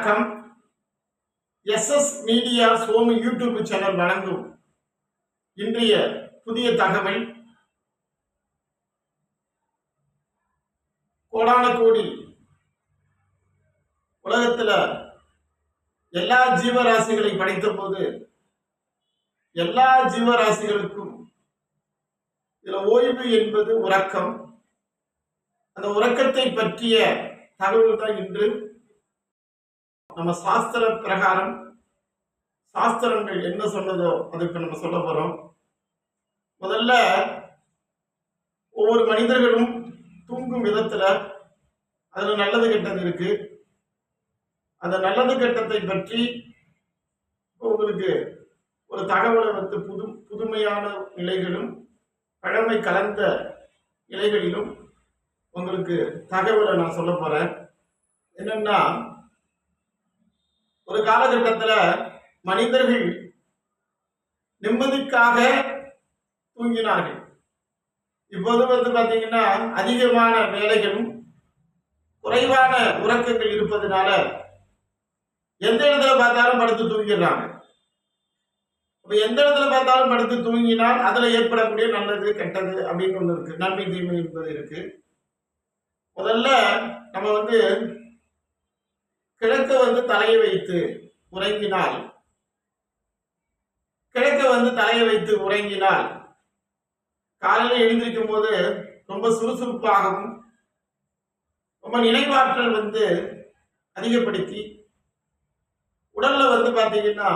வணக்கம். SS media Somu YouTube channel வழங்கும் இன்றைய புதிய தகவல். கோடான கோடி உலகத்துல எல்லா ஜீவராசிகளை படைத்த போது எல்லா ஜீவராசிகளுக்கும் இதுல ஓய்வு என்பது உறக்கம். அந்த உறக்கத்தை பற்றிய தகவல் தான் இன்று நம்ம சாஸ்திர பிரகாரம் சாஸ்திரங்கள் என்ன சொன்னதோ அது நம்ம சொல்ல போறோம். முதல்ல ஒவ்வொரு மனிதர்களும் தூங்கும் விதத்துல அதுல நல்லது கெட்டது இருக்கு. அந்த நல்லது கெட்டத்தை பற்றி உங்களுக்கு ஒரு தகவலை வந்து புது புதுமையான நிலைகளும் பழமை கலந்த நிலைகளிலும் உங்களுக்கு தகவலை நான் சொல்ல போறேன். என்னன்னா ஒரு காலகட்டத்தில் மனிதர்கள் நிம்மதிக்காக தூங்கினார்கள். இப்போது வந்து பார்த்தீங்கன்னா அதிகமான வேலைகளும் குறைவான உறக்கங்கள் இருப்பதனால எந்த இடத்துல பார்த்தாலும் படுத்து தூங்கிடுறாங்க. இப்போ எந்த இடத்துல பார்த்தாலும் படுத்து தூங்கினால் அதில் ஏற்படக்கூடிய நல்லது கெட்டது அப்படின்னு ஒன்று இருக்கு. நன்மை தீமை என்பது இருக்கு. முதல்ல நம்ம வந்து கிழக்க வந்து தலையை வைத்து உறங்கினால். கிழக்க வந்து தலையை வைத்து உறங்கினால். காலையில் எழுந்திருக்கும் போது ரொம்ப சுறுசுறுப்பாகவும் ரொம்ப நினைவாற்றல் வந்து அதிகப்படுத்தி உடல்ல வந்து பார்த்தீங்கன்னா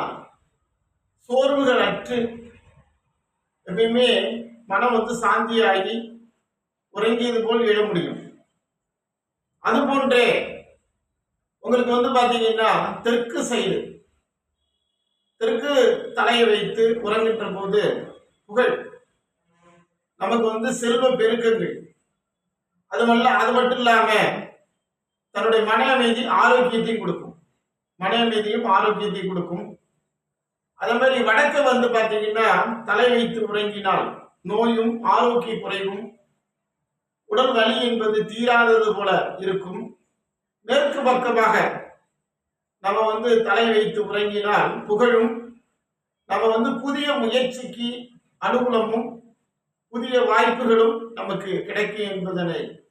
சோர்வுகள் அற்று எப்பயுமே மனம் வந்து சாந்தியாகி உறங்கியது போல் எழ முடியும். அது போன்றே உங்களுக்கு வந்து பாத்தீங்கன்னா தெற்கு சைடு தெற்கு தலையை வைத்து உறங்குகின்ற போது புகழ். நமக்கு வந்து செல்வ பெருக்கங்கள். அது மல்ல அது மட்டும் இல்லாம தன்னுடைய மன அமைதி ஆரோக்கியத்தையும் கொடுக்கும். மன அமைதியும் ஆரோக்கியத்தையும் கொடுக்கும். அதே மாதிரி வடக்கு வந்து பாத்தீங்கன்னா தலை வைத்து உறங்கினால் நோயும் ஆரோக்கிய குறைவும். உடல் வலி என்பது தீராதது போல இருக்கும். மேற்கு பக்கமாக நம்ம வந்து தலை வைத்து உறங்கினால் புகழும். நம்ம வந்து புதிய முயற்சிக்கு அனுகூலமும் புதிய வாய்ப்புகளும் நமக்கு கிடைக்கும் என்பதனை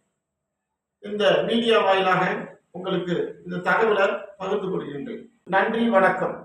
இந்த மீடியா வாயிலாக உங்களுக்கு இந்த தகவலை பகிர்ந்து கொள்கின்றேன். நன்றி வணக்கம்.